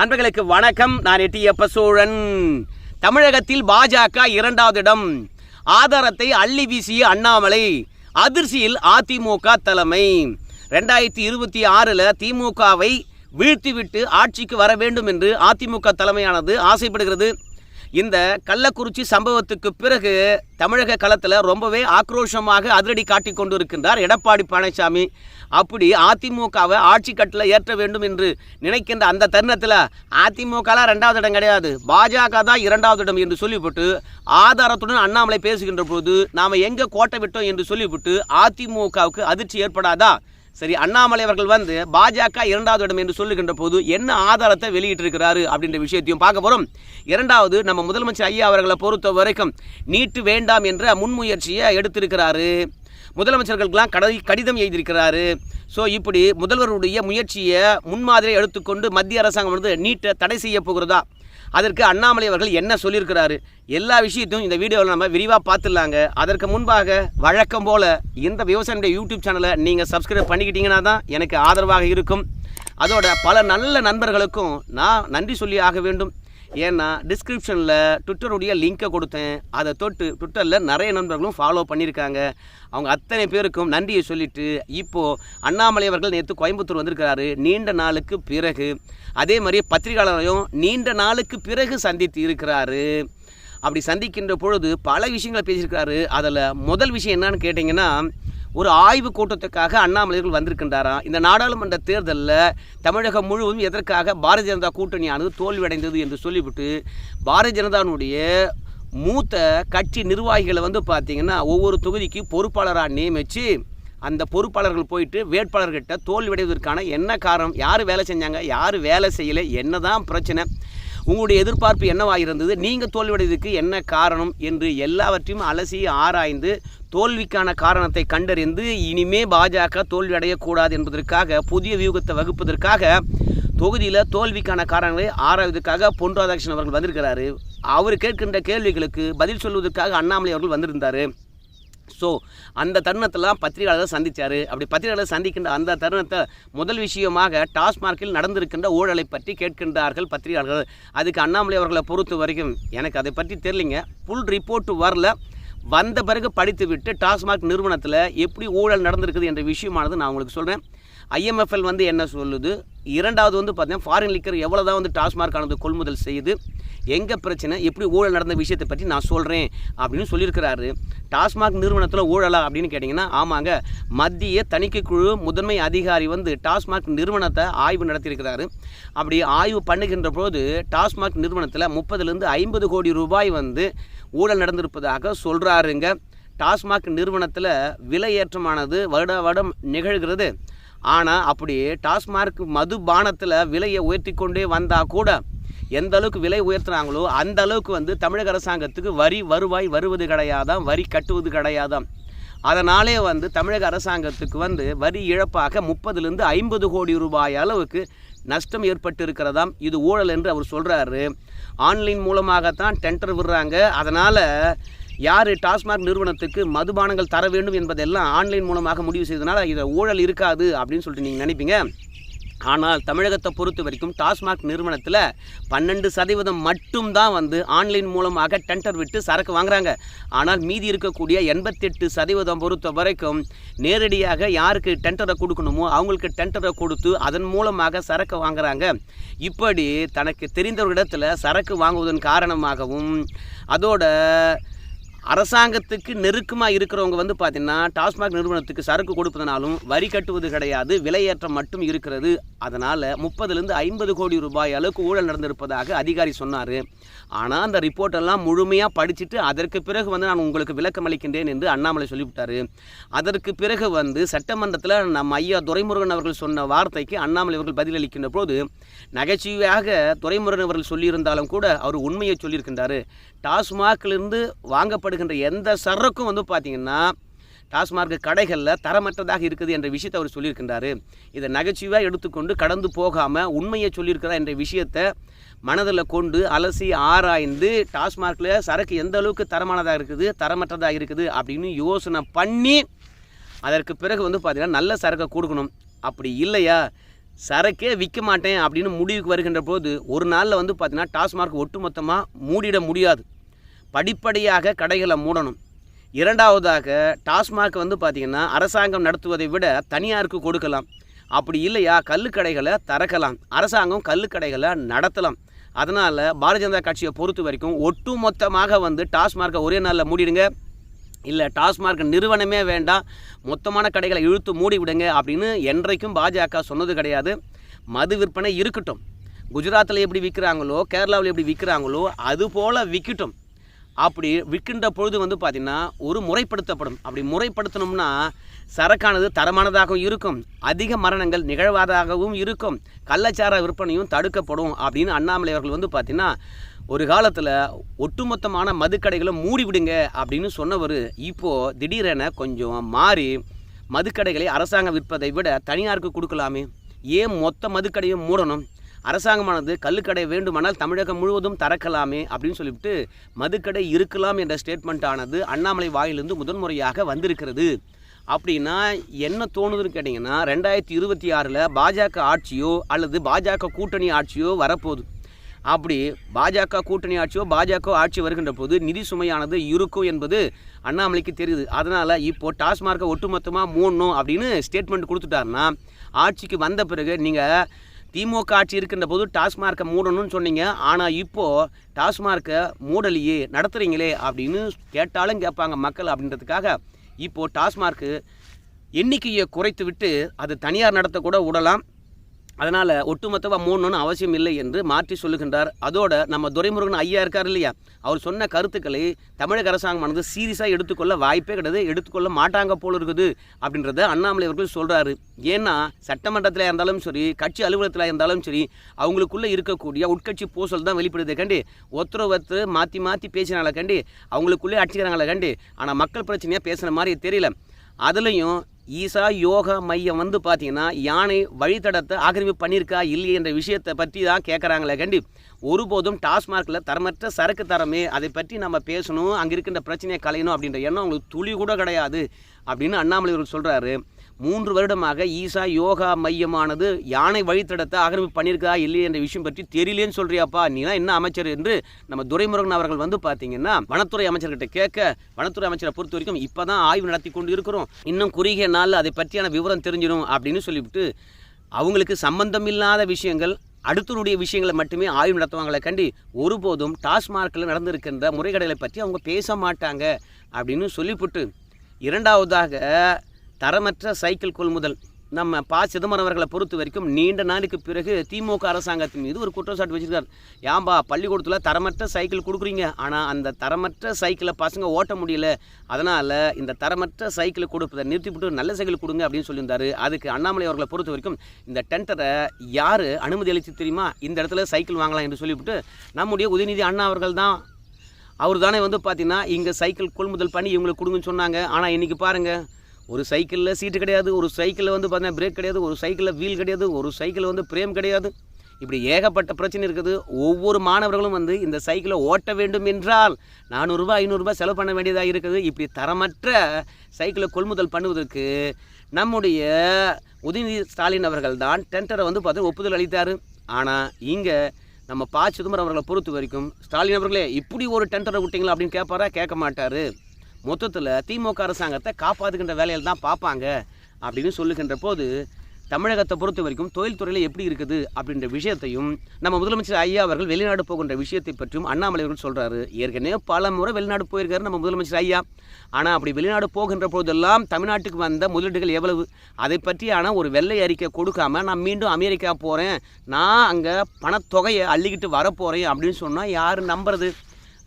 நண்பர்களுக்கு வணக்கம். நான் எட்டியப்ப சோழன் தமிழகத்தில் பாஜக இரண்டாவது இடம். ஆதாரத்தை அள்ளி வீசிய அண்ணாமலை அதிர்ச்சியில் அதிமுக தலைமை. ரெண்டாயிரத்தி இருபத்தி ஆறில் திமுகவை வீழ்த்திவிட்டு ஆட்சிக்கு வர வேண்டும் என்று அதிமுக தலைமையானது ஆசைப்படுகிறது. இந்த கள்ளக்குறிச்சி சம்பவத்துக்கு பிறகு தமிழக களத்தில் ரொம்பவே ஆக்ரோஷமாக அதிரடி காட்டி கொண்டிருக்கின்றார் எடப்பாடி பழனிசாமி. அப்படி அதிமுகவை ஆட்சி கட்டில் ஏற்ற வேண்டும் என்று நினைக்கின்ற அந்த தருணத்தில் அதிமுகலாம் ரெண்டாவது இடம் கிடையாது. பாஜக தான் இரண்டாவது இடம் என்று சொல்லிவிட்டு ஆதாரத்துடன் அண்ணாமலை பேசுகின்ற போது நாம் எங்கே கோட்டை விட்டோம் என்று சொல்லிவிட்டு அதிமுகவுக்கு அதிர்ச்சி ஏற்படாதா? சரி அண்ணாமலை அவர்கள் வந்து பாஜக இரண்டாவது இடம் என்று சொல்லுகின்ற போது என்ன ஆதாரத்தை வெளியிட்டிருக்கிறாரு அப்படின்ற விஷயத்தையும் பார்க்க போகிறோம் இரண்டாவது நம்ம முதலமைச்சர் ஐயா அவர்களை பொறுத்த வரைக்கும் நீட்டு வேண்டாம் என்ற முன்முயற்சியை எடுத்திருக்கிறாரு. முதலமைச்சர்களுக்கெல்லாம் கடை கடிதம் எழுதியிருக்கிறாரு. ஸோ இப்படி முதல்வருடைய முயற்சியை முன்மாதிரியை எடுத்துக்கொண்டு மத்திய அரசாங்கம் வந்து நீட்டை தடை செய்ய போகிறதா? அதற்கு அண்ணாமலை அவர்கள் என்ன சொல்லியிருக்கிறாரு? எல்லா விஷயத்தையும் இந்த வீடியோவில் நம்ம விரிவாக பார்த்துடலாங்க. அதற்கு முன்பாக வழக்கம் போல் இந்த விவசாயியுடைய யூடியூப் சேனலை நீங்கள் சப்ஸ்கிரைப் பண்ணிக்கிட்டீங்கன்னா தான் எனக்கு ஆதரவாக இருக்கும். அதோட பல நல்ல நண்பர்களுக்கும் நான் நன்றி சொல்லி ஆக வேண்டும். ஏன்னா டிஸ்கிரிப்ஷனில் ட்விட்டருடைய லிங்கை கொடுத்தேன். அதை தொட்டு ட்விட்டரில் நிறைய நண்பர்களும் ஃபாலோ பண்ணியிருக்காங்க. அவங்க அத்தனை பேருக்கும் நன்றியை சொல்லிட்டு இப்போது அண்ணாமலை அவர்கள் நேற்று கோயம்புத்தூர் வந்திருக்கிறாரு. நீண்ட நாளுக்கு பிறகு. அதே மாதிரி பத்திரிகையாளரையும் நீண்ட நாளுக்கு பிறகு சந்தித்து இருக்கிறாரு. அப்படி சந்திக்கின்ற பொழுது பல விஷயங்களை பேசியிருக்கிறாரு. அதில் முதல் விஷயம் என்னன்னு கேட்டிங்கன்னா ஒரு ஆய்வு கூட்டத்துக்காக அண்ணாமலைகள் வந்திருக்கின்றாராம் இந்த நாடாளுமன்ற தேர்தலில் தமிழகம் முழுவதும் எதற்காக பாரதிய ஜனதா கூட்டணியானது தோல்வியடைந்தது என்று சொல்லிவிட்டு பாரதிய ஜனதாவுடைய மூத்த கட்சி நிர்வாகிகளை வந்து பார்த்திங்கன்னா ஒவ்வொரு தொகுதிக்கு பொறுப்பாளராக நியமித்து அந்த பொறுப்பாளர்கள் போயிட்டு வேட்பாளர்கிட்ட தோல்வியடைவதற்கான என்ன காரணம் யார் வேலை செஞ்சாங்க யார் வேலை செய்யலை என்ன தான் பிரச்சனை. உங்களுடைய எதிர்பார்ப்பு என்னவாக இருந்தது நீங்கள் தோல்வியடைவதற்கு என்ன காரணம் என்று எல்லாவற்றையும் அலசி ஆராய்ந்து தோல்விக்கான காரணத்தை கண்டறிந்து இனிமே பாஜக தோல்வி அடையக்கூடாது என்பதற்காக புதிய வியூகத்தை வகுப்பதற்காக தொகுதியில் தோல்விக்கான காரணங்களை ஆராய்வதற்காக பொன் ராதாகிருஷ்ணன் அவர்கள் வந்திருக்கிறாரு. அவர் கேட்கின்ற கேள்விகளுக்கு பதில் சொல்வதற்காக அண்ணாமலை அவர்கள் வந்திருந்தார். ஸோ அந்த தருணத்தெல்லாம் பத்திரிகையாளர் சந்தித்தார் அப்படி பத்திரிகையாளர் சந்திக்கின்ற அந்த தருணத்தை முதல் விஷயமாக டாஸ்மார்க்கில் நடந்திருக்கின்ற ஊழலை பற்றி கேட்கின்றார்கள் பத்திரிகையாளர்கள். அதுக்கு அண்ணாமலை அவர்களை பொறுத்த வரைக்கும் எனக்கு அதை பற்றி தெரியலிங்க. ஃபுல் ரிப்போர்ட் வரல. வந்த பிறகு படித்துவிட்டு டாஸ்மாக் நிறுவனத்தில் எப்படி ஊழல் நடந்திருக்குது என்ற விஷயமானது நான் உங்களுக்கு சொல்கிறேன் ஐஎம்எஃப்எல் வந்து என்ன சொல்லுது? இரண்டாவது வந்து பார்த்தீங்கன்னா ஃபாரின் லிக்கர் எவ்வளோ தான் வந்து டாஸ்மார்க் ஆனது கொள்முதல் செய்யுது? எங்கள் பிரச்சனை? எப்படி ஊழல் நடந்த விஷயத்தை பற்றி நான் சொல்கிறேன் அப்படின்னு சொல்லியிருக்கிறாரு. டாஸ்மாக் நிறுவனத்தில் ஊழலா அப்படின்னு கேட்டிங்கன்னா ஆமாங்க. மத்திய தணிக்கை குழு முதன்மை அதிகாரி வந்து டாஸ்மாக் நிறுவனத்தை ஆய்வு நடத்தியிருக்கிறாரு. அப்படி ஆய்வு பண்ணுகின்ற போது டாஸ்மாக் நிறுவனத்தில் முப்பதுலேருந்து ஐம்பது கோடி ரூபாய் வந்து ஊழல் நடந்திருப்பதாக சொல்கிறாருங்க டாஸ்மாக் நிறுவனத்தில் விலை ஏற்றமானது வருட வருடம் நிகழ்கிறது. ஆனால் அப்படி டாஸ்மார்க் மதுபானத்தில் விலையை உயர்த்தி கொண்டே வந்தால் கூட எந்த அளவுக்கு விலை உயர்த்தினாங்களோ அந்த அளவுக்கு வந்து தமிழக அரசாங்கத்துக்கு வரி வருவாய் வருவது கிடையாதாம் வரி கட்டுவது கிடையாதாம். அதனாலே வந்து தமிழக அரசாங்கத்துக்கு வந்து வரி இழப்பாக முப்பதுலேருந்து ஐம்பது கோடி ரூபாய் அளவுக்கு நஷ்டம் ஏற்பட்டு இருக்கிறதாம் இது ஊழல் என்று அவர் சொல்கிறாரு ஆன்லைன் மூலமாகத்தான் டெண்டர் விடுறாங்க. அதனால் யார் டாஸ்மாக் நிறுவனத்துக்கு மதுபானங்கள் தர வேண்டும் என்பதெல்லாம் ஆன்லைன் மூலமாக முடிவு செய்ததுனால இதில் ஊழல் இருக்காது அப்படின்னு சொல்லிட்டு நீங்கள் நினைப்பீங்க? ஆனால் தமிழகத்தை பொறுத்த வரைக்கும் டாஸ்மாக் நிறுவனத்தில் பன்னெண்டு சதவீதம் மட்டும்தான் வந்து ஆன்லைன் மூலமாக டெண்டர் விட்டு சரக்கு வாங்குறாங்க. ஆனால் மீதி இருக்கக்கூடிய எண்பத்தெட்டு சதவீதம் பொறுத்த வரைக்கும் நேரடியாக யாருக்கு டெண்டரை கொடுக்கணுமோ அவங்களுக்கு டெண்டரை கொடுத்து அதன் மூலமாக சரக்கு வாங்குறாங்க. இப்படி தனக்கு தெரிந்தவர்களிடத்தில் சரக்கு வாங்குவதன் காரணமாகவும் அதோட அரசாங்கத்துக்கு நெருக்கமாக இருக்கிறவங்க வந்து பார்த்தீங்கன்னா டாஸ்மாக் நிறுவனத்துக்கு சரக்கு கொடுப்பதனாலும் வரி கட்டுவது கிடையாது விலையேற்றம் மட்டும் இருக்கிறது. அதனால் முப்பதுலேருந்து ஐம்பது கோடி ரூபாய் அளவுக்கு ஊழல் நடந்திருப்பதாக அதிகாரி சொன்னார். ஆனால் அந்த ரிப்போர்ட்டெல்லாம் முழுமையாக படிச்சுட்டு அதற்கு பிறகு வந்து நான் உங்களுக்கு விளக்கம் அளிக்கின்றேன் என்று அண்ணாமலை சொல்லிவிட்டார். அதற்கு பிறகு வந்து சட்டமன்றத்தில் நம்ம ஐயா துரைமுருகன் அவர்கள் சொன்ன வார்த்தைக்கு அண்ணாமலை அவர்கள் பதிலளிக்கின்ற போது நகைச்சுவையாக துரைமுருகன் அவர்கள் சொல்லியிருந்தாலும் கூட அவர் உண்மையை சொல்லியிருக்கின்றார். டாஸ்மாகிலிருந்து வாங்கப்படுகின்ற எந்த சரக்கும் வந்து பார்த்திங்கன்னா டாஸ்மார்க் கடைகளில் தரமற்றதாக இருக்குது என்ற விஷயத்தை அவர் சொல்லியிருக்கின்றாரு. இதை நகைச்சுவையாக எடுத்துக்கொண்டு கடந்து போகாமல் உண்மையை சொல்லியிருக்கிறா என்ற விஷயத்தை மனதில் கொண்டு அலசி ஆராய்ந்து டாஸ்மார்க்கில் சரக்கு எந்த அளவுக்கு தரமானதாக இருக்குது தரமற்றதாக இருக்குது அப்படின்னு யோசனை பண்ணி அதற்கு பிறகு வந்து பார்த்திங்கன்னா நல்ல சரக்கை கொடுக்கணும். அப்படி இல்லையா? சரக்கே விற்க மாட்டேன் அப்படின்னு முடிவுக்கு வருகின்ற போது ஒரு நாளில் வந்து பார்த்திங்கன்னா டாஸ்மார்க் ஒட்டுமொத்தமாக மூடிட முடியாது. படிப்படியாக கடைகளை மூடணும். இரண்டாவதாக டாஸ்மாக் வந்து பார்த்திங்கன்னா அரசாங்கம் நடத்துவதை விட தனியாருக்கு கொடுக்கலாம். அப்படி இல்லையா கல்லுக்கடைகளை திறக்கலாம். அரசாங்கம் கல்லுக்கடைகளை நடத்தலாம். அதனால் பாரதிய ஜனதா கட்சியை பொறுத்த வரைக்கும் ஒட்டுமொத்தமாக வந்து டாஸ்மார்க்கை ஒரே நாளில் மூடிடுங்க. இல்லை டாஸ்மார்க் நிறுவனமே வேண்டாம். மொத்தமான கடைகளை இழுத்து மூடி விடுங்க அப்படின்னு என்றைக்கும் பாஜக சொன்னது கிடையாது. மது விற்பனை இருக்கட்டும். குஜராத்தில் எப்படி விற்கிறாங்களோ கேரளாவில் எப்படி விற்கிறாங்களோ அது போல் விற்கட்டும் அப்படி விற்கின்ற பொழுது வந்து பார்த்திங்கன்னா ஒரு முறைப்படுத்தப்படும். அப்படி முறைப்படுத்தணும்னா சரக்கானது தரமானதாகவும் இருக்கும். அதிக மரணங்கள் நிகழ்வாதாகவும் இருக்கும். கள்ளச்சார விற்பனையும் தடுக்கப்படும் அப்படின்னு அண்ணாமலை அவர்கள் வந்து பார்த்திங்கன்னா ஒரு காலத்தில் ஒட்டுமொத்தமான மதுக்கடைகளை மூடி விடுங்க அப்படின்னு சொன்னவர் இப்போது திடீரென கொஞ்சம் மாறி மதுக்கடைகளை அரசாங்கம் விற்பதை விட தனியாருக்கு கொடுக்கலாமே? ஏன் மொத்த மதுக்கடையும் மூடணும்? அரசாங்கமானது கள்ளுக்கடை வேண்டுமானால் தமிழகம் முழுவதும் திறக்கலாமே அப்படின்னு சொல்லிவிட்டு மதுக்கடை இருக்கலாம் என்ற ஸ்டேட்மெண்ட் ஆனது அண்ணாமலை வாயிலிருந்து முதன்முறையாக வந்திருக்கிறது. அப்படின்னா என்ன தோணுதுன்னு கேட்டிங்கன்னா ரெண்டாயிரத்தி இருபத்தி ஆறில் பாஜக ஆட்சியோ அல்லது பாஜக கூட்டணி ஆட்சியோ வரப்போகுது. அப்படி பாஜக கூட்டணி ஆட்சியோ பாஜக ஆட்சி வருகின்ற போது நிதி சுமையானது இருக்கும் என்பது அண்ணாமலைக்கு தெரியுது. அதனால் இப்போது டாஸ்மார்க்கை ஒட்டுமொத்தமாக மூடணும் அப்படின்னு ஸ்டேட்மெண்ட் கொடுத்துட்டாருன்னா ஆட்சிக்கு வந்த பிறகு நீங்கள் திமுக ஆட்சி இருக்கின்ற போது டாஸ்மார்க்கை மூடணும்னு சொன்னீங்க. ஆனால் இப்போது டாஸ்மார்க்கை மூடலையே நடத்துகிறீங்களே அப்படின்னு கேட்டாலும் கேட்பாங்க மக்கள் அப்படின்றதுக்காக இப்போது டாஸ்மார்க்கு எண்ணிக்கையை குறைத்து விட்டு அது தனியார் நடத்தக்கூட விடலாம் அதனால் ஒட்டுமொத்தமாக மூடணும்னு அவசியம் இல்லை என்று மாற்றி சொல்லுகின்றார். அதோட நம்ம துரைமுருகன் ஐயா இருக்கார் இல்லையா? அவர் சொன்ன கருத்துக்களை தமிழக அரசாங்கமானது சீரியஸாக எடுத்துக்கொள்ள வாய்ப்பே கிடையாது எடுத்துக்கொள்ள மாட்டாங்க போல இருக்குது அப்படின்றத அண்ணாமலை அவர்கள் சொல்கிறாரு ஏன்னா சட்டமன்றத்தில் இருந்தாலும் சரி கட்சி அலுவலகத்தில் இருந்தாலும் சரி அவங்களுக்குள்ளே இருக்கக்கூடிய உட்கட்சி பூசல் தான் வெளிப்படுது கண்டி. ஒருத்தர் ஒருத்தர் மாற்றி மாற்றி பேசினால கண்டி அவங்களுக்குள்ளே அடிச்சுக்கிறாங்களே கண்டி. ஆனால் மக்கள் பிரச்சனையாக பேசுகிற மாதிரி தெரியல. அதுலேயும் ஈசா யோகா மையம் வந்து பார்த்தீங்கன்னா யானை வழித்தடத்தை ஆக்கிரமிப்பு பண்ணியிருக்கா இல்லையே என்ற விஷயத்தை பற்றி தான் கேட்குறாங்களே கண்டி. ஒருபோதும் டாஸ்மார்க்கில் தரமற்ற சரக்கு தரமே அதை பற்றி நம்ம பேசணும் அங்கே இருக்கின்ற பிரச்சனையை களையணும் அப்படின்ற எண்ணம் அவங்களுக்கு துளி கூட கிடையாது அப்படின்னு அண்ணாமலை அவர்கள் சொல்கிறாரு மூன்று வருடமாக ஈசா யோகா மையமானது யானை வழித்தடத்தை ஆக்கிரமிப்பு பண்ணியிருக்கா இல்லையே என்ற விஷயம் பற்றி தெரியலேன்னு சொல்றியாப்பா. நீலாம் என்ன அமைச்சர் என்று நம்ம துரைமுருகன் அவர்கள் வந்து பார்த்தீங்கன்னா வனத்துறை அமைச்சர்கிட்ட கேட்க வனத்துறை அமைச்சரை பொறுத்த வரைக்கும் இப்போ தான் ஆய்வு நடத்தி கொண்டு இருக்கிறோம். இன்னும் குறுகிய நாளில் அதை பற்றியான விவரம் தெரிஞ்சிடும் அப்படின்னு சொல்லிவிட்டு அவங்களுக்கு சம்பந்தம் இல்லாத விஷயங்கள் அடுத்தனுடைய விஷயங்களை மட்டுமே ஆய்வு நடத்துவாங்களே கண்டி ஒருபோதும் டாஸ்மார்க்கில் நடந்திருக்கின்ற முறைகேடுகளை பற்றி அவங்க பேச மாட்டாங்க அப்படின்னு சொல்லிவிட்டு இரண்டாவதாக தரமற்ற சைக்கிள் கொள்முதல். நம்ம பா. சிதம்பரம் அவர்களை பொறுத்த வரைக்கும் நீண்ட நாளுக்கு பிறகு திமுக அரசாங்கத்தின் மீது ஒரு குற்றச்சாட்டு வச்சிருக்கார். ஏன்பா பள்ளிக்கூடத்தில் தரமற்ற சைக்கிள் கொடுக்குறீங்க. ஆனால் அந்த தரமற்ற சைக்கிளை பசங்க ஓட்ட முடியல. அதனால் இந்த தரமற்ற சைக்கிளை கொடுப்பதை நிறுத்திவிட்டு நல்ல சைக்கிள் கொடுங்க அப்படின்னு சொல்லியிருந்தாரு. அதுக்கு அண்ணாமலை அவர்களை பொறுத்த வரைக்கும் இந்த டெண்டரை யார் அனுமதி அளித்து தெரியுமா? இந்த இடத்துல சைக்கிள் வாங்கலாம் என்று சொல்லிவிட்டு நம்முடைய உதயநிதி அண்ணா அவர்கள் தான். அவர் தானே வந்து பார்த்தீங்கன்னா இங்கே சைக்கிள் கொள்முதல் பண்ணி இவங்களுக்கு கொடுங்கன்னு சொன்னாங்க. ஆனால் இன்றைக்கி பாருங்கள் ஒரு சைக்கிளில் சீட்டு கிடையாது ஒரு சைக்கிளில் வந்து பார்த்தீங்கன்னா பிரேக் கிடையாது ஒரு சைக்கிளில் வீல் கிடையாது ஒரு சைக்கிளில் வந்து பிரேம் கிடையாது. இப்படி ஏகப்பட்ட பிரச்சனை இருக்குது. ஒவ்வொரு மாணவர்களும் வந்து இந்த சைக்கிளை ஓட்ட வேண்டும் என்றால் நானூறுரூபா ஐநூறுரூபா செலவு பண்ண வேண்டியதாக இருக்குது. இப்படி தரமற்ற சைக்கிளை கொள்முதல் பண்ணுவதற்கு நம்முடைய உதயநிதி ஸ்டாலின் அவர்கள் தான் டெண்டரை வந்து பார்த்து ஒப்புதல் அளித்தார். ஆனால் இங்கே நம்ம பா சிதம்பரம் அவர்களை பொறுத்த வரைக்கும் ஸ்டாலின் அவர்களே இப்படி ஒரு டெண்டரை விட்டீங்களா அப்படின்னு கேட்பாரா கேட்க மாட்டார். மொத்தத்தில் திமுக அரசாங்கத்தை காப்பாற்றுகின்ற வேலையில் தான் பார்ப்பாங்க அப்படின்னு சொல்லுகின்ற போது தமிழகத்தை பொறுத்த வரைக்கும் தொழில்துறையில் எப்படி இருக்குது அப்படின்ற விஷயத்தையும் நம்ம முதலமைச்சர் ஐயா அவர்கள் வெளிநாடு போகின்ற விஷயத்தை பற்றியும் அண்ணாமலை அவர்கள் சொல்கிறாரு ஏற்கனவே பல முறை வெளிநாடு போயிருக்காரு நம்ம முதலமைச்சர் ஐயா. ஆனால் அப்படி வெளிநாடு போகின்ற போதெல்லாம் தமிழ்நாட்டுக்கு வந்த முதலீடுகள் எவ்வளவு? அதை பற்றியான ஒரு வெள்ளை அறிக்கை கொடுக்காம நான் மீண்டும் அமெரிக்கா போகிறேன் நான் அங்கே பணத்தொகையை அள்ளிக்கிட்டு வரப்போகிறேன் அப்படின்னு சொன்னால் யார் நம்புறது?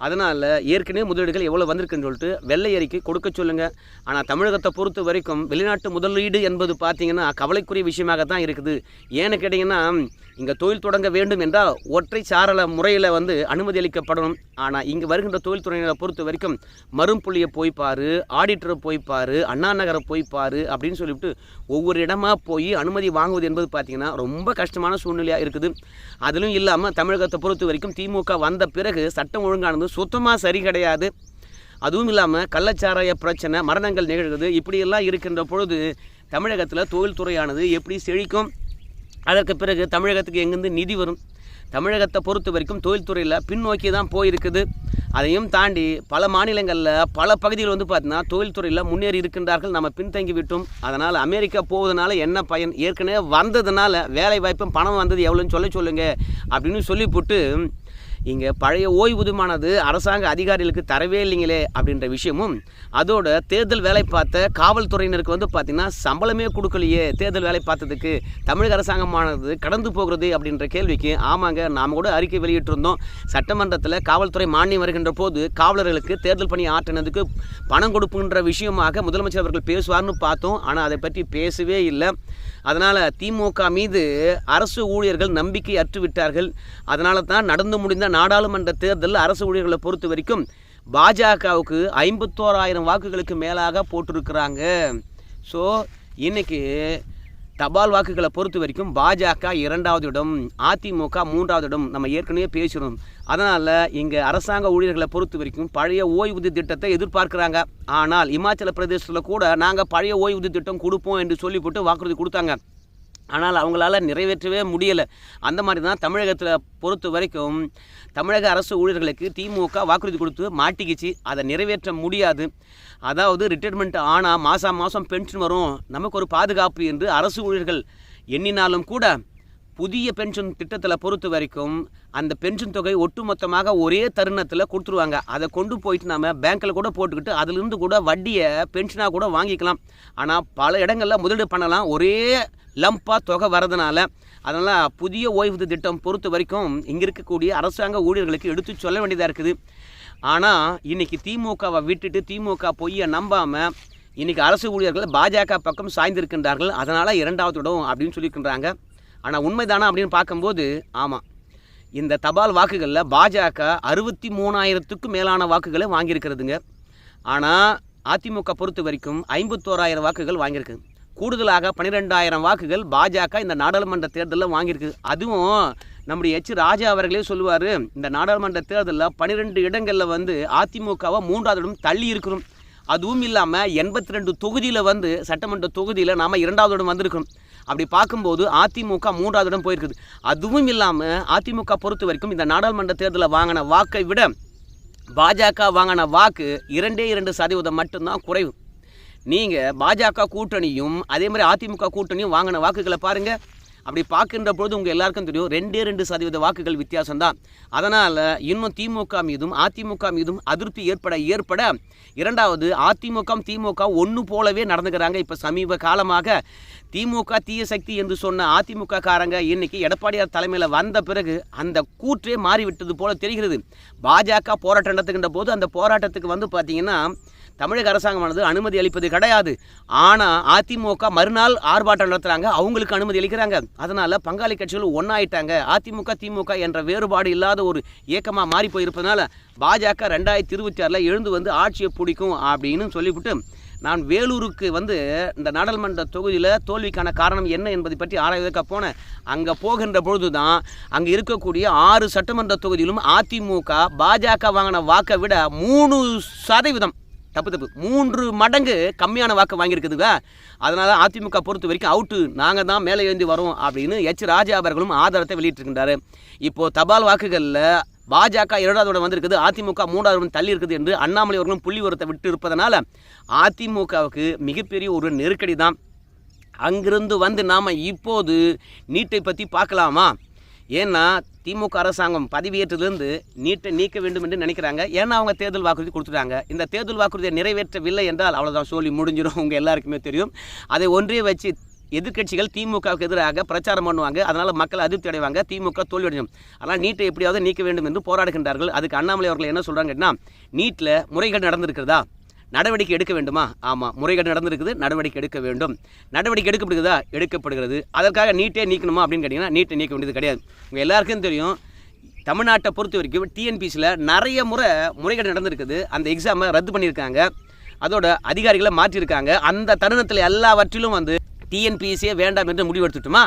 அதனால் ஏற்கனவே முதலீடுகள் எவ்வளோ வந்திருக்குன்னு சொல்லிட்டு வெள்ளை அறிக்கை கொடுக்க சொல்லுங்கள் ஆனால் தமிழகத்தை பொறுத்த வரைக்கும் வெளிநாட்டு முதலீடு என்பது பார்த்திங்கன்னா கவலைக்குரிய விஷயமாக தான் இருக்குது. ஏன்னு கேட்டிங்கன்னா இங்கே தொழில் தொடங்க வேண்டும் என்றால் ஒற்றை சாரல முறையில் வந்து அனுமதி அளிக்கப்படணும். ஆனால் இங்கே வருகின்ற தொழில்துறையினரை பொறுத்த வரைக்கும் மரும்புள்ளியை போய் ஆடிட்டரை போய் அண்ணா நகரை போய் அப்படின்னு சொல்லிவிட்டு ஒவ்வொரு இடமா போய் அனுமதி வாங்குவது என்பது பார்த்திங்கன்னா ரொம்ப கஷ்டமான சூழ்நிலையாக இருக்குது. அதிலும் இல்லாமல் தமிழகத்தை பொறுத்த வரைக்கும் திமுக வந்த பிறகு சட்டம் ஒழுங்கானது சுத்தமாக சரி கிடையாது. அதுவும் இல்லாமல் கள்ளச்சாராய பிரச்சனை மரணங்கள் நிகழ்கிறது. இப்படியெல்லாம் இருக்கின்ற பொழுது தமிழகத்தில் தொழில்துறையானது எப்படி செழிக்கும்? அதற்கு பிறகு தமிழகத்துக்கு எங்கேருந்து நிதி வரும்? தமிழகத்தை பொறுத்த வரைக்கும் தொழில்துறையில் பின்னோக்கி தான் போயிருக்குது. அதையும் தாண்டி பல மாநிலங்களில் பல பகுதிகள் வந்து பார்த்தீங்கன்னா தொழில்துறையில் முன்னேறி இருக்கின்றார்கள். நம்ம பின்தங்கி விட்டோம். அதனால் அமெரிக்கா போவதனால என்ன பயன்? ஏற்கனவே வந்ததுனால வேலை வாய்ப்பும் பணம் வந்தது எவ்வளோன்னு சொல்ல சொல்லுங்கள் அப்படின்னு சொல்லிவிட்டு இங்கே பழைய ஓய்வூதியமானது அரசாங்க அதிகாரிகளுக்கு தரவே இல்லைங்களே அப்படின்ற விஷயமும் அதோட தேர்தல் வேலை பார்த்த காவல்துறையினருக்கு வந்து பார்த்திங்கன்னா சம்பளமே கொடுக்கலையே. தேர்தல் வேலை பார்த்ததுக்கு தமிழக அரசாங்கமானது கடந்து போகிறது அப்படின்ற கேள்விக்கு ஆமாங்க நாம் கூட அறிக்கை வெளியிட்டிருந்தோம். சட்டமன்றத்தில் காவல்துறை மானியம் வருகின்ற போது காவலர்களுக்கு தேர்தல் பணி ஆற்றினதுக்கு பணம் கொடுப்புன்ற விஷயமாக முதலமைச்சர் அவர்கள் பேசுவார்னு பார்த்தோம். ஆனால் அதை பற்றி பேசவே இல்லை. அதனால் திமுக மீது அரசு ஊழியர்கள் நம்பிக்கை அற்றுவிட்டார்கள் அதனால தான் நடந்து முடிந்த நாடாளுமன்ற தேர்தலில் அரசு ஊழியர்களை பொறுத்த வரைக்கும் பாஜகவுக்கு ஐம்பத்தோராயிரம் வாக்குகளுக்கு மேலாக போட்டிருக்கிறாங்க. ஸோ இன்னைக்கு தபால் வாக்குகளை பொறுத்த வரைக்கும் பாஜக இரண்டாவது இடம் அதிமுக மூன்றாவது இடம் நம்ம ஏற்கனவே பேசுகிறோம் அதனால் இங்கே அரசாங்க ஊழியர்களை பொறுத்த வரைக்கும் பழைய ஓய்வூதிய திட்டத்தை எதிர்பார்க்குறாங்க. ஆனால் இமாச்சல பிரதேசத்தில் கூட நாங்கள் பழைய ஓய்வூதிய திட்டம் கொடுப்போம் என்று சொல்லிவிட்டு வாக்குறுதி கொடுத்தாங்க. ஆனால் அவங்களால நிறைவேற்றவே முடியலை. அந்த மாதிரி தான் தமிழகத்தில் பொறுத்த வரைக்கும் தமிழக அரசு ஊழியர்களுக்கு திமுக வாக்குறுதி கொடுத்து மாட்டிக்கிச்சு. அதை நிறைவேற்ற முடியாது. அதாவது ரிட்டைர்மெண்ட் ஆனால் மாதம் மாதம் பென்ஷன் வரும். நமக்கு ஒரு பாதுகாப்பு என்று அரசு ஊழியர்கள் எண்ணினாலும் கூட புதிய பென்ஷன் திட்டத்தில் பொறுத்த வரைக்கும் அந்த பென்ஷன் தொகை ஒட்டுமொத்தமாக ஒரே தருணத்தில் கொடுத்துருவாங்க. அதை கொண்டு போயிட்டு நம்ம பேங்க்கில் கூட போட்டுக்கிட்டு அதிலிருந்து கூட வட்டியை பென்ஷனாக கூட வாங்கிக்கலாம். ஆனால் பல இடங்களில் முதலீடு பண்ணலாம். ஒரே லம்பாக தொகை வரதுனால அதனால் புதிய ஓய்வூதிய திட்டம் பொறுத்த வரைக்கும் இங்கே இருக்கக்கூடிய அரசாங்க ஊழியர்களுக்கு எடுத்து சொல்ல வேண்டியதாக இருக்குது. ஆனால் இன்றைக்கி திமுகவை விட்டுட்டு திமுக பொய்யை நம்பாமல் இன்றைக்கி அரசு ஊழியர்கள் பாஜக பக்கம் சாய்ந்திருக்கின்றார்கள். அதனால் இரண்டாவது இடம் அப்படின்னு சொல்லியிருக்கின்றாங்க. ஆனால் உண்மைதானா அப்படின்னு பார்க்கும்போது ஆமாம் இந்த தபால் வாக்குகளில் பாஜக அறுபத்தி மூணாயிரத்துக்கும் மேலான வாக்குகளை வாங்கியிருக்கிறதுங்க. ஆனால் அதிமுக பொறுத்த வரைக்கும் ஐம்பத்தோராயிரம் வாக்குகள் வாங்கியிருக்குங்க கூடுதலாக பன்னிரெண்டாயிரம் வாக்குகள் பாஜக இந்த நாடாளுமன்ற தேர்தலில் வாங்கியிருக்கு. அதுவும் நம்முடைய எச் ராஜா அவர்களே சொல்லுவார் இந்த நாடாளுமன்ற தேர்தலில் பன்னிரெண்டு இடங்களில் வந்து அதிமுகவை மூன்றாவது இடம் தள்ளி இருக்கிறோம். அதுவும் இல்லாமல் எண்பத்தி ரெண்டு தொகுதியில் வந்து சட்டமன்ற தொகுதியில் நாம் இரண்டாவது இடம் வந்திருக்கோம் அப்படி பார்க்கும்போது அதிமுக மூன்றாவது இடம் போயிருக்குது. அதுவும் இல்லாமல் அதிமுக பொறுத்த வரைக்கும் இந்த நாடாளுமன்ற தேர்தலில் வாங்கின வாக்கை விட பாஜக வாங்கின வாக்கு இரண்டே இரண்டு சதவீதம் மட்டும்தான் குறைவு. நீங்கள் பாஜக கூட்டணியும் அதே மாதிரி அதிமுக கூட்டணியும் வாங்கின வாக்குகளை பாருங்கள் அப்படி பார்க்கின்ற பொழுது உங்கள் எல்லாருக்கும் தெரியும் ரெண்டே ரெண்டு சதவீத வாக்குகள் வித்தியாசம்தான். அதனால் இன்னும் திமுக மீதும் அதிமுக மீதும் அதிருப்தி ஏற்பட ஏற்பட இரண்டாவது அதிமுக திமுக ஒன்று போலவே நடந்துக்கிறாங்க. இப்போ சமீப காலமாக திமுக தீய சக்தி என்று சொன்ன அதிமுக காரங்க இன்னைக்கு எடப்பாடியார் தலைமையில் வந்த பிறகு அந்த கூற்றே மாறிவிட்டது போல தெரிகிறது. பாஜக போராட்டம் நடத்துகின்ற போது அந்த போராட்டத்துக்கு வந்து பார்த்தீங்கன்னா தமிழக அரசாங்கமானது அனுமதி அளிப்பது கிடையாது. ஆனால் அதிமுக மறுநாள் ஆர்ப்பாட்டம் நடத்துகிறாங்க அவங்களுக்கு அனுமதி அளிக்கிறாங்க. அதனால் பங்காளி கட்சிகள் ஒன்றாயிட்டாங்க அதிமுக திமுக என்ற வேறுபாடு இல்லாத ஒரு இயக்கமாக மாறி போயிருப்பதனால பாஜக ரெண்டாயிரத்தி இருபத்தி ஆறில் எழுந்து வந்து ஆட்சியை பிடிக்கும் அப்படின்னு சொல்லிவிட்டு நான் வேலூருக்கு வந்து இந்த நாடாளுமன்ற தொகுதியில் தோல்விக்கான காரணம் என்ன என்பதை பற்றி ஆராய்வதற்காக போனேன். அங்கே போகின்ற பொழுது தான் அங்கே இருக்கக்கூடிய ஆறு சட்டமன்ற தொகுதியிலும் அதிமுக பாஜக வாங்கின வாக்கை விட மூணு சதவீதம் தப்பு தப்பு. மூன்று மடங்கு கம்மியான வாக்கு வாங்கியிருக்குதுங்க. அதனால் அதிமுக பொறுத்த வரைக்கும் அவுட்டு நாங்கள் தான் மேலே எழுந்து வரோம் அப்படின்னு எச். ராஜா அவர்களும் ஆதாரத்தை வெளியிட்டிருக்கின்றார். இப்போது தபால் வாக்குகளில் பாஜக இரண்டாவது வந்திருக்குது. அதிமுக மூன்றாவது தள்ளி இருக்குது என்று அண்ணாமலை அவர்களும் புள்ளி உரத்தை விட்டு இருப்பதனால அதிமுகவுக்கு மிகப்பெரிய ஒரு நெருக்கடி தான். அங்கிருந்து வந்து நாம் இப்போது நீட்டை பற்றி பார்க்கலாமா? ஏன்னா திமுக அரசாங்கம் பதவியேற்றதிலிருந்து நீட்டை நீக்க வேண்டும் என்று நினைக்கிறாங்க. ஏன்னா அவங்க தேர்தல் வாக்குறுதி கொடுத்துட்டாங்க. இந்த தேர்தல் வாக்குறுதியை நிறைவேற்றவில்லை என்றால் அவ்வளோதான் சொல்லி முடிஞ்சிடும் உங்கள் எல்லாருக்குமே தெரியும். அதை ஒன்றிய வச்சு எதிர்க்கட்சிகள் திமுகவுக்கு எதிராக பிரச்சாரம் பண்ணுவாங்க. அதனால் மக்கள் அதிருப்தி அடைவாங்க. திமுக தோல்வியடையும் ஆனால் நீட்டை எப்படியாவது நீக்க வேண்டும் என்று போராடுகின்றார்கள். அதுக்கு அண்ணாமலை அவர்கள் என்ன சொல்கிறாங்கன்னா நீட்டில் முறைகேடு நடந்திருக்கிறதா? நடவடிக்கை எடுக்க வேண்டுமா? ஆமாம் முறைகேடு நடந்திருக்குது நடவடிக்கை எடுக்க வேண்டும். நடவடிக்கை எடுக்கப்படுகிறதா? எடுக்கப்படுகிறது. அதற்காக நீட்டே நீக்கணுமா அப்படின்னு கேட்டிங்கன்னா நீட்டை நீக்க வேண்டியது கிடையாது. உங்கள் எல்லாருக்கும் தெரியும் தமிழ்நாட்டை பொறுத்த வரைக்கும் டிஎன்பிசியில் நிறைய முறை முறைகேடு நடந்திருக்குது. அந்த எக்ஸாமை ரத்து பண்ணியிருக்காங்க. அதோட அதிகாரிகளை மாற்றியிருக்காங்க. அந்த தருணத்தில் எல்லாவற்றிலும் வந்து டிஎன்பிஎஸ்சியே வேண்டாம் என்று முடிவெடுத்துட்டுமா?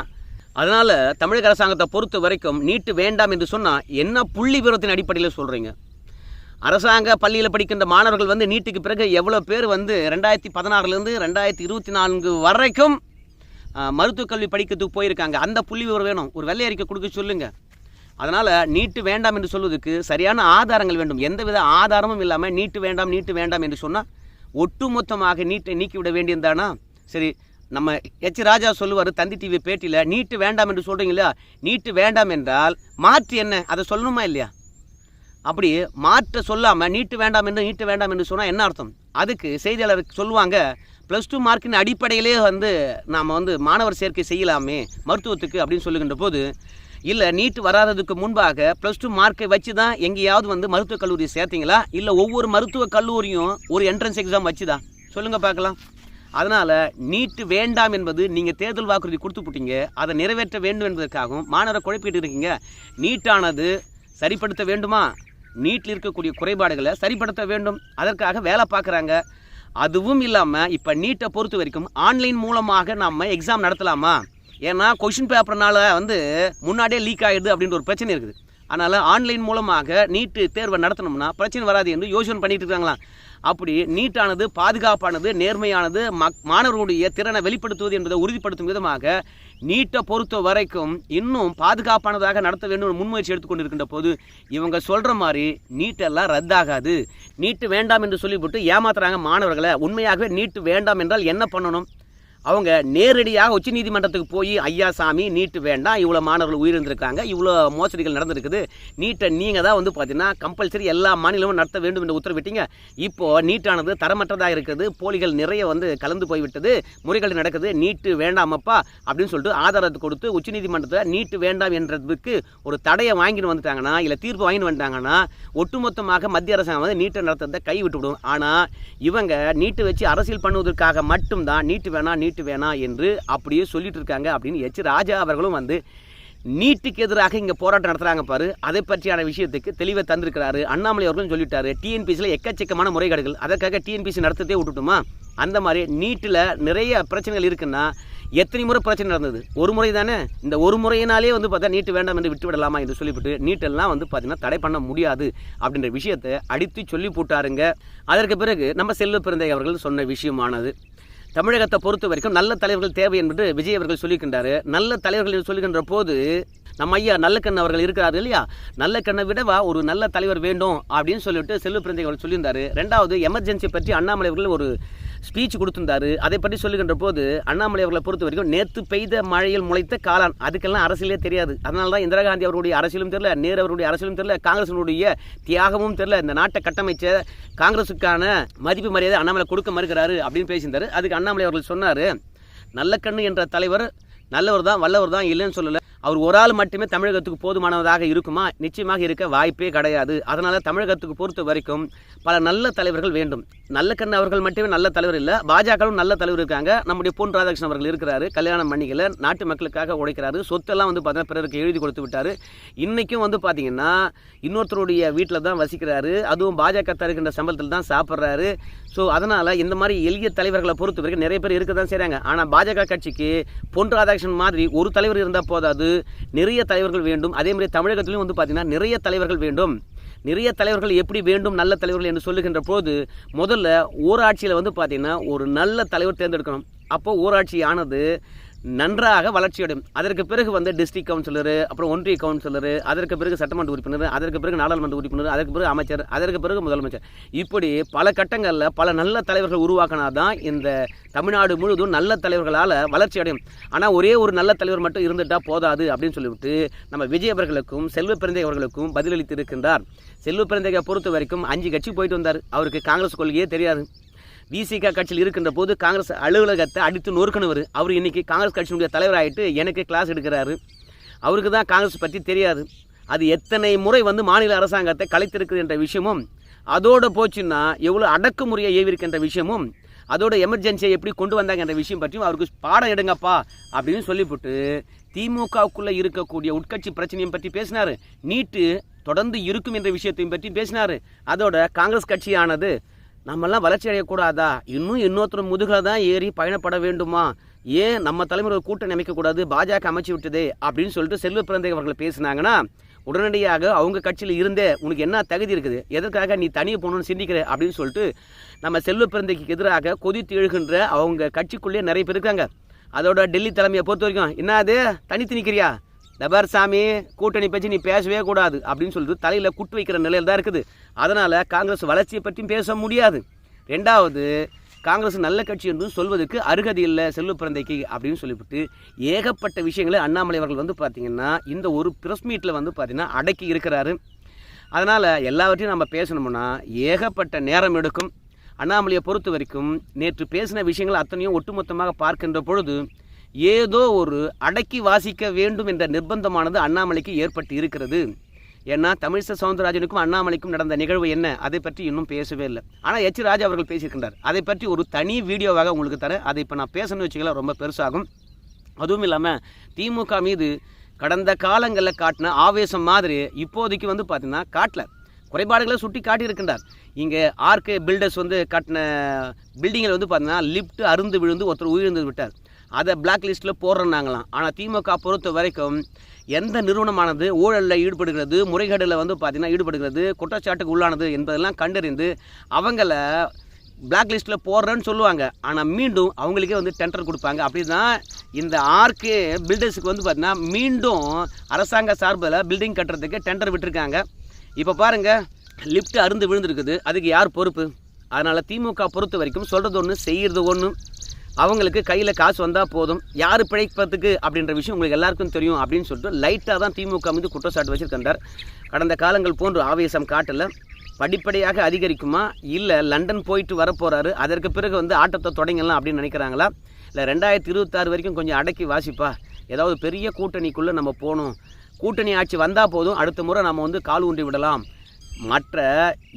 அதனால் தமிழக அரசாங்கத்தை பொறுத்த வரைக்கும் நீட்டு வேண்டாம் என்று சொன்னால் என்ன புள்ளி விவரத்தின் அடிப்படையில் சொல்கிறீங்க அரசாங்க பள்ளியில் படிக்கின்ற மாணவர்கள் வந்து நீட்டுக்கு பிறகு எவ்வளோ பேர் வந்து ரெண்டாயிரத்தி பதினாறுலேருந்து ரெண்டாயிரத்தி இருபத்தி நான்கு வரைக்கும் மருத்துவக் கல்வி படிக்கிறதுக்கு போயிருக்காங்க. அந்த புள்ளி விவரம் வேணும். ஒரு வெள்ளை அறிக்கை கொடுக்க சொல்லுங்கள் அதனால் நீட்டு வேண்டாம் என்று சொல்வதற்கு சரியான ஆதாரங்கள் வேண்டும். எந்தவித ஆதாரமும் இல்லாமல் நீட்டு வேண்டாம் நீட்டு வேண்டாம் என்று சொன்னால் ஒட்டுமொத்தமாக நீட்டை நீக்கிவிட வேண்டியதுதானா? சரி நம்ம எச். ராஜா சொல்லுவார் தந்தி டிவி பேட்டியில் நீட்டு வேண்டாம் என்று சொல்கிறீங்களா நீட்டு வேண்டாம் என்றால் மாற்று என்ன? அதை சொல்லணுமா இல்லையா? அப்படி மாற்ற சொல்லாமல் நீட்டு வேண்டாம் என்று நீட்டு வேண்டாம் என்று சொன்னால் என்ன அர்த்தம்? அதுக்கு செய்தியாளருக்கு சொல்லுவாங்க ப்ளஸ் டூ மார்க்கின் அடிப்படையிலே வந்து நாம் வந்து மாணவர் சேர்க்கை செய்யலாமே மருத்துவத்துக்கு அப்படின்னு சொல்லுகின்ற போது இல்லை நீட் வராததுக்கு முன்பாக ப்ளஸ் டூ மார்க்கை வச்சு தான் எங்கேயாவது வந்து மருத்துவக் கல்லூரி சேர்த்தீங்களா? இல்லை ஒவ்வொரு மருத்துவக் கல்லூரியும் ஒரு என்ட்ரன்ஸ் எக்ஸாம் வச்சுதா? சொல்லுங்கள் பார்க்கலாம். அதனால் நீட்டு வேண்டாம் என்பது நீங்கள் தேர்தல் வாக்குறுதி கொடுத்து போட்டீங்க அதை நிறைவேற்ற வேண்டும் என்பதற்காகவும் மாணவரை குழப்பிட்டு இருக்கீங்க நீட்டானது சரிப்படுத்த வேண்டுமா? நீட்டில் இருக்கக்கூடிய குறைபாடுகளை சரிப்படுத்த வேண்டும். அதற்காக வேலை பார்க்குறாங்க. அதுவும் இல்லாமல் இப்போ நீட்டை பொறுத்த வரைக்கும் ஆன்லைன் மூலமாக நம்ம எக்ஸாம் நடத்தலாமா? ஏன்னா கொஷின் பேப்பர்னால வந்து முன்னாடியே லீக் ஆகிடுது அப்படின்ற ஒரு பிரச்சனை இருக்குது. அதனால் ஆன்லைன் மூலமாக நீட்டு தேர்வை நடத்தணும்னா பிரச்சனை வராது என்று யோசனை பண்ணிகிட்டு இருக்காங்களாம். அப்படி நீட்டானது பாதுகாப்பானது நேர்மையானது மக் மாணவர்களுடைய திறனை வெளிப்படுத்துவது என்பதை உறுதிப்படுத்தும் விதமாக நீட்டை பொறுத்த வரைக்கும் இன்னும் பாதுகாப்பானதாக நடத்த வேண்டும் முன்முயற்சி எடுத்துக்கொண்டிருக்கின்ற போது இவங்க சொல்கிற மாதிரி நீட்டெல்லாம் ரத்தாகாது. நீட்டு வேண்டாம் என்று சொல்லிவிட்டு ஏமாத்துறாங்க மாணவர்களை. உண்மையாகவே நீட்டு வேண்டாம் என்றால் என்ன பண்ணணும்? அவங்க நேரடியாக உச்சநீதிமன்றத்துக்கு போய் ஐயா சாமி நீட்டு வேண்டாம். இவ்வளோ மாணவர்கள் உயிரிழந்திருக்காங்க. இவ்வளோ மோசடிகள் நடந்திருக்குது. நீட்டை நீங்கள் தான் வந்து பார்த்தீங்கன்னா கம்பல்சரி எல்லா மாநிலமும் நடத்த வேண்டும் என்று உத்தரவிட்டீங்க. இப்போது நீட்டானது தரமற்றதாக இருக்குது. போலிகள் நிறைய வந்து கலந்து போய்விட்டது. முறைகள் நடக்குது. நீட்டு வேண்டாமப்பா அப்படின்னு சொல்லிட்டு ஆதாரத்தை கொடுத்து உச்சநீதிமன்றத்தில் நீட்டு வேண்டாம் என்றதுக்கு ஒரு தடையை வாங்கிட்டு வந்துட்டாங்கன்னா இல்லை தீர்ப்பு வாங்கிட்டு வந்துட்டாங்கன்னா ஒட்டுமொத்தமாக மத்திய அரசாங்கம் வந்து நீட்டை நடத்துறதை கைவிட்டு விடும் ஆனால் இவங்க நீட்டு வச்சு அரசியல் பண்ணுவதற்காக மட்டும்தான் நீட்டு வேணாம் நீட்டு வேணாம் என்று அப்படியே சொல்லிட்டு இருக்காங்க அப்படின்னு எச் ராஜா அவர்களும் வந்து நீட்டுக்கு எதிராக இங்கே போராட்டம் நடத்துகிறாங்க பாரு. அதை பற்றியான விஷயத்துக்கு தெளிவை தந்திருக்கிறாரு. அண்ணாமலை அவர்களும் சொல்லிட்டாரு. டிஎன்பிசியில் எக்கச்சக்கமான முறைகேடுகள். அதற்காக டிஎன்பிசி நடத்ததே விட்டுட்டுமா அந்த மாதிரி நீட்டில் நிறைய பிரச்சனைகள் இருக்குன்னா எத்தனை முறை பிரச்சனை நடந்தது? ஒரு முறை தானே? இந்த ஒரு முறையினாலே வந்து பார்த்தா நீட்டு வேண்டாம் என்று விட்டு விடலாமா என்று சொல்லிவிட்டு நீட்டெல்லாம் வந்து பார்த்தீங்கன்னா தடை பண்ண முடியாது அப்படின்ற விஷயத்தை அடித்து சொல்லி போட்டாருங்க. அதற்கு பிறகு நம்ம செல்வ பிறந்தை அவர்கள் சொன்ன விஷயமானது. தமிழகத்தை பொறுத்த வரைக்கும் நல்ல தலைவர்கள் தேவை என்று விஜய் அவர்கள் சொல்லியிருக்கின்றாரு நல்ல தலைவர்கள் என்று சொல்லுகின்ற போது நம்ம ஐயா நல்லக்கண்ணு அவர்கள் இருக்கிறார்கள் இல்லையா? நல்லக்கண்ணை விடவா ஒரு நல்ல தலைவர் வேண்டும் அப்படின்னு சொல்லிட்டு செல்வ பிறந்தை அவர்கள் சொல்லியிருந்தாரு. ரெண்டாவது எமர்ஜென்சி பற்றி அண்ணாமலை அவர்கள் ஒரு ஸ்பீச் கொடுத்திருந்தாரு. அதை பற்றி சொல்லுகின்ற போது அண்ணாமலை அவர்களை பொறுத்த வரைக்கும் நேற்று பெய்த மழையில் முளைத்த காலான் அதுக்கெல்லாம் அரசியலே தெரியாது. அதனால தான் இந்திரா காந்தி அவருடைய அரசியலும் தெரியல நேரு அவருடைய அரசியலும் தெரியல காங்கிரசினுடைய தியாகமும் தெரியல. இந்த நாட்டை கட்டமைச்ச காங்கிரஸுக்கான மதிப்பு மரியாதை அண்ணாமலை கொடுக்க மறுக்கிறாரு அப்படின்னு பேசியிருந்தாரு. அதுக்கு அண்ணாமலை அவர்கள் சொன்னார் நல்ல கண்ணு என்ற தலைவர் நல்லவர் தான் வல்லவர் தான் இல்லைன்னு சொல்லலை. அவர் ஒரு ஆள் மட்டுமே தமிழகத்துக்கு போதுமானதாக இருக்குமா? நிச்சயமாக இருக்க வாய்ப்பே கிடையாது. அதனால் தமிழகத்துக்கு பொறுத்த வரைக்கும் பல நல்ல தலைவர்கள் வேண்டும். நல்லக்கண்ணு அவர்கள் மட்டுமே நல்ல தலைவர் இல்லை. பாஜகவும் நல்ல தலைவர் இருக்காங்க. நம்முடைய பொன் ராதாகிருஷ்ணன் அவர்கள் இருக்கிறாரு. கல்யாணம் பண்ணிக்கல. நாட்டு மக்களுக்காக உழைக்கிறாரு. சொத்தெல்லாம் வந்து பார்த்தீங்கன்னா பிறருக்கு எழுதி கொடுத்து விட்டார். இன்றைக்கும் வந்து பார்த்தீங்கன்னா இன்னொருத்தருடைய வீட்டில் தான் வசிக்கிறாரு. அதுவும் பாஜக தருகின்ற சம்பளத்தில் தான் சாப்பிட்றாரு. ஸோ அதனால் இந்த மாதிரி எளிய தலைவர்களை பொறுத்த வரைக்கும் நிறைய பேர் இருக்க தான் செய்கிறாங்க ஆனால் பாஜக கட்சிக்கு பொன் ராதாகிருஷ்ணன் மாதிரி ஒரு தலைவர் இருந்தால் போதாது. நிறைய தலைவர்கள் வேண்டும். அதே மாதிரி தமிழகத்திலும் வந்து பார்த்திங்கன்னா நிறைய தலைவர்கள் வேண்டும். நிறைய தலைவர்கள் எப்படி வேண்டும் நல்ல தலைவர்கள் என்று சொல்லுகின்ற போது முதல்ல ஊராட்சியில் வந்து பார்த்திங்கன்னா ஒரு நல்ல தலைவர் தேர்ந்தெடுக்கணும். அப்போ ஊராட்சி ஆனது நன்றாக வளர்ச்சியடையும். அதற்கு பிறகு வந்து டிஸ்ட்ரிக்ட் கவுன்சிலரு அப்புறம் ஒன்றிய கவுன்சிலரு அதற்கு பிறகு சட்டமன்ற உறுப்பினர் அதற்கு பிறகு நாடாளுமன்ற உறுப்பினர் அதற்கு பிறகு அமைச்சர் அதற்கு பிறகு முதலமைச்சர். இப்படி பல கட்டங்களில் பல நல்ல தலைவர்கள் உருவாக்கினா தான் இந்த தமிழ்நாடு முழுவதும் நல்ல தலைவர்களால் வளர்ச்சி அடையும் ஆனால் ஒரே ஒரு நல்ல தலைவர் மட்டும் இருந்துட்டால் போதாது அப்படின்னு சொல்லிவிட்டு நம்ம விஜய் அவர்களுக்கும் செல்வ பிறந்தை அவர்களுக்கும் பதிலளித்து இருக்கின்றார் செல்வ பிறந்தையை பொறுத்த வரைக்கும் அஞ்சு கட்சி போயிட்டு வந்தார். அவருக்கு காங்கிரஸ் கொள்கையே தெரியாது. விசிக கட்சியில் இருக்கின்ற போது காங்கிரஸ் அலுவலகத்தை அடித்து நொறுக்கினவர். அவர் இன்றைக்கி காங்கிரஸ் கட்சியினுடைய தலைவராகிட்டு எனக்கு கிளாஸ் எடுக்கிறாரு. அவருக்கு தான் காங்கிரஸ் பற்றி தெரியாது. அது எத்தனை முறை வந்து மாநில அரசாங்கத்தை கலைத்திருக்குது என்ற விஷயமும் அதோடு போச்சுன்னா எவ்வளோ அடக்குமுறையை ஏவிருக்கின்ற விஷயமும் அதோட எமர்ஜென்சியை எப்படி கொண்டு வந்தாங்க என்ற விஷயம் பற்றியும் அவருக்கு பாடம் எடுங்கப்பா அப்படின்னு சொல்லிவிட்டு திமுகவுக்குள்ளே இருக்கக்கூடிய உட்கட்சி பிரச்சனையும் பற்றி பேசினார். நீட்டு தொடர்ந்து இருக்கும் என்ற விஷயத்தையும் பற்றி பேசினார். அதோட காங்கிரஸ் கட்சியானது நம்மெல்லாம் வளர்ச்சி அடையக்கூடாதா? இன்னும் இன்னொருத்தர் முதுகில் தான் ஏறி பயணப்பட வேண்டுமா? ஏன் நம்ம தலைமுறை கூட்டணி அமைக்கக்கூடாது? பாஜக அமைச்சு விட்டதே அப்படின்னு சொல்லிட்டு செல்வ பிறந்தை அவர்கள் பேசினாங்கன்னா உடனடியாக அவங்க கட்சியில் இருந்தே உனக்கு என்ன தகுதி இருக்குது? எதற்காக நீ தனியே போகணும்னு சிந்திக்கிற? அப்படின்னு சொல்லிட்டு நம்ம செல்வ பிறந்தைக்கு எதிராக கொதித்து எழுகின்ற அவங்க கட்சிக்குள்ளேயே நிறைய பேர் இருக்காங்க. அதோட டெல்லி தலைமையை பொறுத்த வரைக்கும் என்னது? தனித்து நிற்கிறியா டபர் சாமி கூட்டணி பற்றி நீ பேசவே கூடாது அப்படின்னு சொல்லிட்டு தலையில் குட்டு வைக்கிற நிலையில் தான் இருக்குது. அதனால் காங்கிரஸ் வளர்ச்சியை பற்றியும் பேச முடியாது. ரெண்டாவது காங்கிரஸ் நல்ல கட்சி என்று சொல்வதற்கு அருகதி இல்லை செல்வ பிறந்தைக்கு அப்படின்னு சொல்லிவிட்டு ஏகப்பட்ட விஷயங்களை அண்ணாமலை அவர்கள் வந்து பார்த்திங்கன்னா இந்த ஒரு ப்ரெஸ் மீட்டில் வந்து பார்த்திங்கன்னா அடக்கி இருக்கிறாரு. அதனால் எல்லாவற்றையும் நம்ம பேசணும்னா ஏகப்பட்ட நேரம் எடுக்கும். அண்ணாமலையை பொறுத்த வரைக்கும் நேற்று பேசின விஷயங்கள் அத்தனையும் ஒட்டுமொத்தமாக பார்க்கின்ற பொழுது ஏதோ ஒரு அடக்கி வாசிக்க வேண்டும் என்ற நிர்பந்தமானது அண்ணாமலைக்கு ஏற்பட்டு இருக்கிறது. ஏன்னா தமிழிசை சவுந்தரராஜனுக்கும் அண்ணாமலைக்கும் நடந்த நிகழ்வு என்ன அதை பற்றி இன்னும் பேசவே இல்லை. ஆனால் எச். ராஜா அவர்கள் பேசியிருக்கின்றார். அதை பற்றி ஒரு தனி வீடியோவாக உங்களுக்கு தரேன். அதை இப்போ நான் பேசணும்னு வச்சுக்கலாம் ரொம்ப பெருசாகும். அதுவும் இல்லாமல் திமுக மீது கடந்த காலங்களில் காட்டின ஆவேசம் மாதிரி இப்போதைக்கு வந்து பார்த்திங்கன்னா காட்டல. குறைபாடுகளை சுட்டி காட்டியிருக்கின்றார். இங்கே ஆர்கே பில்டர்ஸ் வந்து காட்டின பில்டிங்கில் வந்து பார்த்தீங்கன்னா லிஃப்ட் அருந்து விழுந்து ஒருத்தர் உயிர்ந்து விட்டார். அதை பிளாக் லிஸ்ட்டில் போடுறேன்னாங்களாம். ஆனால் திமுக பொறுத்த வரைக்கும் எந்த நிறுவனமானது ஊழலில் ஈடுபடுகிறது முறைகேடில் வந்து பார்த்திங்கன்னா ஈடுபடுகிறது குற்றச்சாட்டுக்கு உள்ளானது என்பதெல்லாம் கண்டறிந்து அவங்கள பிளாக் லிஸ்ட்டில் போடுறேன்னு சொல்லுவாங்க. ஆனால் மீண்டும் அவங்களுக்கே வந்து டெண்டர் கொடுப்பாங்க. அப்படி தான் இந்த ஆர்கே பில்டர்ஸுக்கு வந்து பார்த்தீங்கன்னா மீண்டும் அரசாங்க சார்பில் பில்டிங் கட்டுறதுக்கு டெண்டர் விட்டுருக்காங்க. இப்போ பாருங்கள் லிஃப்ட் அருந்து விழுந்திருக்குது. அதுக்கு யார் பொறுப்பு? அதனால் திமுக பொறுத்த வரைக்கும் சொல்கிறது ஒன்று செய்கிறது ஒன்று அவங்களுக்கு கையில் காசு வந்தால் போதும். யார் பிழைப்பதுக்கு அப்படின்ற விஷயம் உங்களுக்கு எல்லாருக்கும் தெரியும் அப்படின்னு சொல்லிட்டு லைட்டாக தான் திமுக மீது குற்றச்சாட்டு வச்சிருக்கின்றார். கடந்த காலங்கள் போன்று ஆவேசம் காட்டல. படிப்படியாக அதிகரிக்குமா? இல்லை லண்டன் போயிட்டு வரப்போகிறாரு அதற்கு பிறகு வந்து ஆட்டத்தை தொடங்கலாம் அப்படின்னு நினைக்கிறாங்களா? இல்லை ரெண்டாயிரத்தி இருபத்தாறு வரைக்கும் கொஞ்சம் அடக்கி வாசிப்பா? ஏதாவது பெரிய கூட்டணிக்குள்ளே நம்ம போகணும். கூட்டணி ஆட்சி வந்தால் போதும். அடுத்த முறை நம்ம வந்து கால் ஊன்றி விடலாம். மற்ற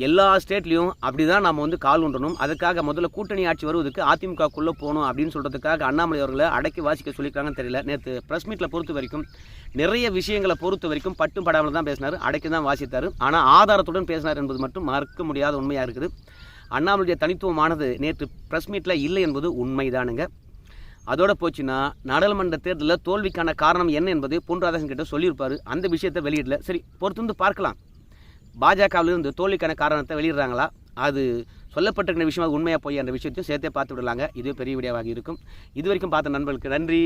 எல்லா ஸ்டேட்லேயும் அப்படி தான் நம்ம வந்து கால் ஒன்றணும் அதுக்காக முதல்ல கூட்டணி ஆட்சி வருவதற்கு அதிமுகக்குள்ளே போகணும் அப்படின்னு சொல்கிறதுக்காக அண்ணாமலை அவர்களை அடக்கி வாசிக்க சொல்லியிருக்காங்கன்னு தெரியல. நேற்று ப்ரெஸ் மீட்டில் பொறுத்த வரைக்கும் நிறைய விஷயங்களை பொறுத்த வரைக்கும் பட்டும் படாமல் தான் பேசினார். அடக்கி தான் வாசித்தார். ஆனால் ஆதாரத்துடன் பேசினார் என்பது மட்டும் மறக்க முடியாத உண்மையாக இருக்குது. அண்ணாமலையுடைய தனித்துவமானது நேற்று ப்ரெஸ் மீட்டில் இல்லை என்பது உண்மைதானுங்க. அதோட போச்சுன்னா நாடாளுமன்ற தேர்தலில் தோல்விக்கான காரணம் என்ன என்பது பொன் ராதாசன் கிட்ட சொல்லியிருப்பார். அந்த விஷயத்தை வெளியிடல. சரி பொறுத்து வந்து பார்க்கலாம். பாஜகவிலிருந்து தோல்விக்கான காரணத்தை வெளியிடுறாங்களா? அது சொல்லப்பட்டிருக்கிற விஷயம் அது உண்மையாக போய் அந்த விஷயத்தையும் சேர்த்தே பார்த்து விடலாங்க. இதுவே பெரிய விடியாவாக இருக்கும். இது வரைக்கும் பார்த்த நண்பர்களுக்கு நன்றி.